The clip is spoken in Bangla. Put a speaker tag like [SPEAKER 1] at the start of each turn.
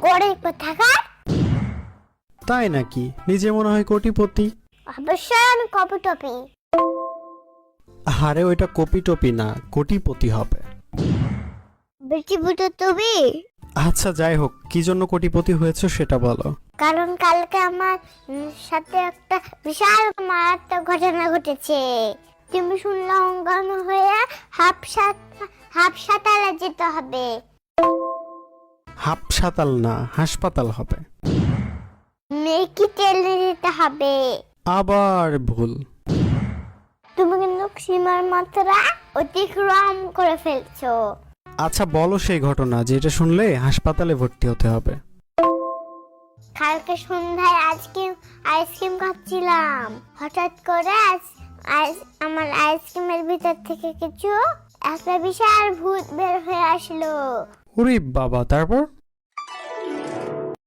[SPEAKER 1] গরিব কোথাকার?
[SPEAKER 2] তাই নাকি? নিজে মনে হয় কোটিপতি।
[SPEAKER 1] অবশ্যই আমি কপি টপি
[SPEAKER 2] আরে ওইটা কপি টপি না কোটিপতি হবে।
[SPEAKER 1] বেটি বুটো তুমি?
[SPEAKER 2] আচ্ছা যাই হোক কি জন্য কোটিপতি হয়েছে সেটা বলো।
[SPEAKER 1] কারণ কালকে আমার উম, সাথে একটা বিশাল মারাত্মক ঘটনা ঘটেছে। তুমি শুনলে অঙ্গন হয়ে হাফ সাত হাফ সাতালে যেতে হবে।
[SPEAKER 2] হাসপাতাল না হাসপাতাল হবে।
[SPEAKER 1] মেয়েকে টেনে যেতে হবে।
[SPEAKER 2] আবার ভুল।
[SPEAKER 1] তুমি কিন্তু সীমার মাত্রা অতিক্রম করে ফেলছো।
[SPEAKER 2] আচ্ছা বলো সেই ঘটনা যেটা শুনলে হাসপাতালে ভর্তি হতে হবে।
[SPEAKER 1] কালকে সন্ধ্যায় আইসক্রিম আইসক্রিম খাচ্ছিলাম। হঠাৎ করে আজ আমার আইসক্রিমের ভিতর থেকে কিছু একটা বিশাল ভূত বের হয়ে আসলো।
[SPEAKER 2] ওরে বাবা তারপর?